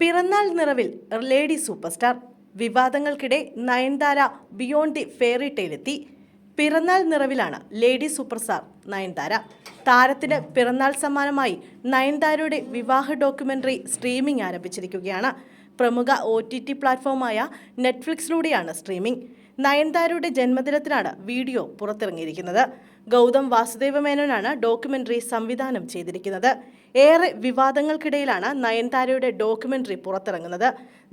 പിറന്നാൾ നിറവിൽ lady super star വിവാദങ്ങൾക്കിടെ നയൻതാര ബിയോണ്ട് ദി ഫെയറി ടെയിലെത്തി പിറന്നാൾ നിറവിലാണ് ലേഡി സൂപ്പർ സ്റ്റാർ നയൻതാര. താരത്തിന് പിറന്നാൾ സമ്മാനമായി നയൻതാരയുടെ വിവാഹ ഡോക്യുമെന്ററി സ്ട്രീമിംഗ് ആരംഭിച്ചിരിക്കുകയാണ്. പ്രമുഖ ഒ ടി ടി പ്ലാറ്റ്ഫോമായ നെറ്റ്ഫ്ലിക്സിലൂടെയാണ് സ്ട്രീമിംഗ്. നയൻതാരയുടെ ജന്മദിനത്തിനാണ് വീഡിയോ പുറത്തിറങ്ങിയിരിക്കുന്നത്. ഗൗതം വാസുദേവ മേനോനാണ് ഡോക്യുമെന്ററി സംവിധാനം ചെയ്തിരിക്കുന്നത്. ഏറെ വിവാദങ്ങൾക്കിടയിലാണ് നയൻതാരയുടെ ഡോക്യുമെന്ററി പുറത്തിറങ്ങുന്നത്.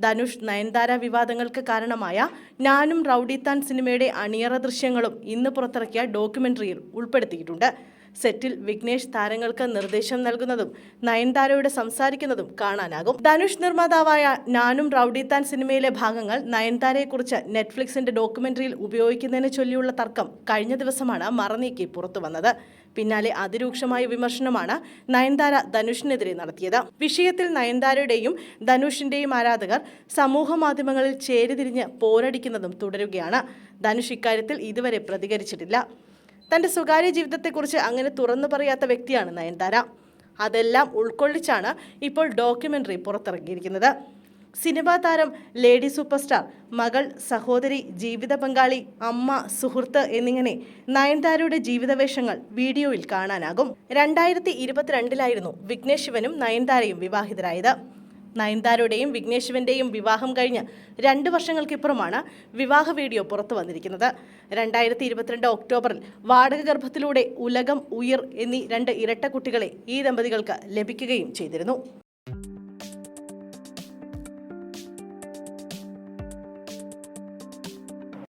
ധനുഷ് നയൻതാര വിവാദങ്ങൾക്ക് കാരണമായ ഞാനും റൌഡിത്താൻ സിനിമയുടെ അണിയറ ദൃശ്യങ്ങളും ഇന്ന് പുറത്തിറക്കിയ ഡോക്യുമെന്ററിയിൽ ഉൾപ്പെടുത്തിയിട്ടുണ്ട്. സെറ്റിൽ വിഘ്നേഷ് താരങ്ങൾക്ക് നിർദ്ദേശം നൽകുന്നതും നയൻതാരയോട് സംസാരിക്കുന്നതും കാണാനാകും. ധനുഷ് നിർമ്മാതാവായ ഞാനും റൌഡിത്താൻ സിനിമയിലെ ഭാഗങ്ങൾ നയൻതാരയെക്കുറിച്ച് നെറ്റ്ഫ്ലിക്സിന്റെ ഡോക്യുമെന്ററിയിൽ ഉപയോഗിക്കുന്നതിനെ ചൊല്ലിയുള്ള തർക്കം കഴിഞ്ഞ ദിവസമാണ് മറനീക്കി പുറത്തു വന്നത് പിന്നാലെ അതിരൂക്ഷമായ വിമർശനമാണ് നയൻതാര ധനുഷിനെതിരെ നടത്തിയത്. വിഷയത്തിൽ നയൻതാരയുടെയും ധനുഷിന്റെയും ആരാധകർ സമൂഹ മാധ്യമങ്ങളിൽ ചേരിതിരിഞ്ഞ് പോരടിക്കുന്നതും തുടരുകയാണ്. ധനുഷ് ഇക്കാര്യത്തിൽ ഇതുവരെ പ്രതികരിച്ചിട്ടില്ല. തന്റെ സ്വകാര്യ ജീവിതത്തെക്കുറിച്ച് അങ്ങനെ തുറന്നു പറയാത്ത വ്യക്തിയാണ് നയൻതാര. അതെല്ലാം ഉൾക്കൊള്ളിച്ചാണ് ഇപ്പോൾ ഡോക്യുമെന്ററി പുറത്തിറങ്ങിയിരിക്കുന്നത്. സിനിമാ താരം ലേഡി സൂപ്പർ സ്റ്റാർ മകൾ സഹോദരി ജീവിത പങ്കാളി അമ്മ സുഹൃത്ത് എന്നിങ്ങനെ നയൻതാരയുടെ ജീവിതവേഷങ്ങൾ വീഡിയോയിൽ കാണാനാകും. രണ്ടായിരത്തി ഇരുപത്തിരണ്ടിലായിരുന്നു വിഘ്നേഷ് ശിവനും നയൻതാരയും വിവാഹിതരായത്. നയൻതാരയുടെയും വിഘ്നേഷ് വിവാഹം കഴിഞ്ഞ് രണ്ട് വർഷങ്ങൾക്കിപ്പുറമാണ് വിവാഹ വീഡിയോ പുറത്തു വന്നിരിക്കുന്നത്. രണ്ടായിരത്തി ഇരുപത്തിരണ്ട് ഒക്ടോബറിൽ വാടക ഗർഭത്തിലൂടെ ഉലകം ഉയർ എന്നീ രണ്ട് ഇരട്ട കുട്ടികളെ ഈ ദമ്പതികൾക്ക് ലഭിക്കുകയും ചെയ്തിരുന്നു.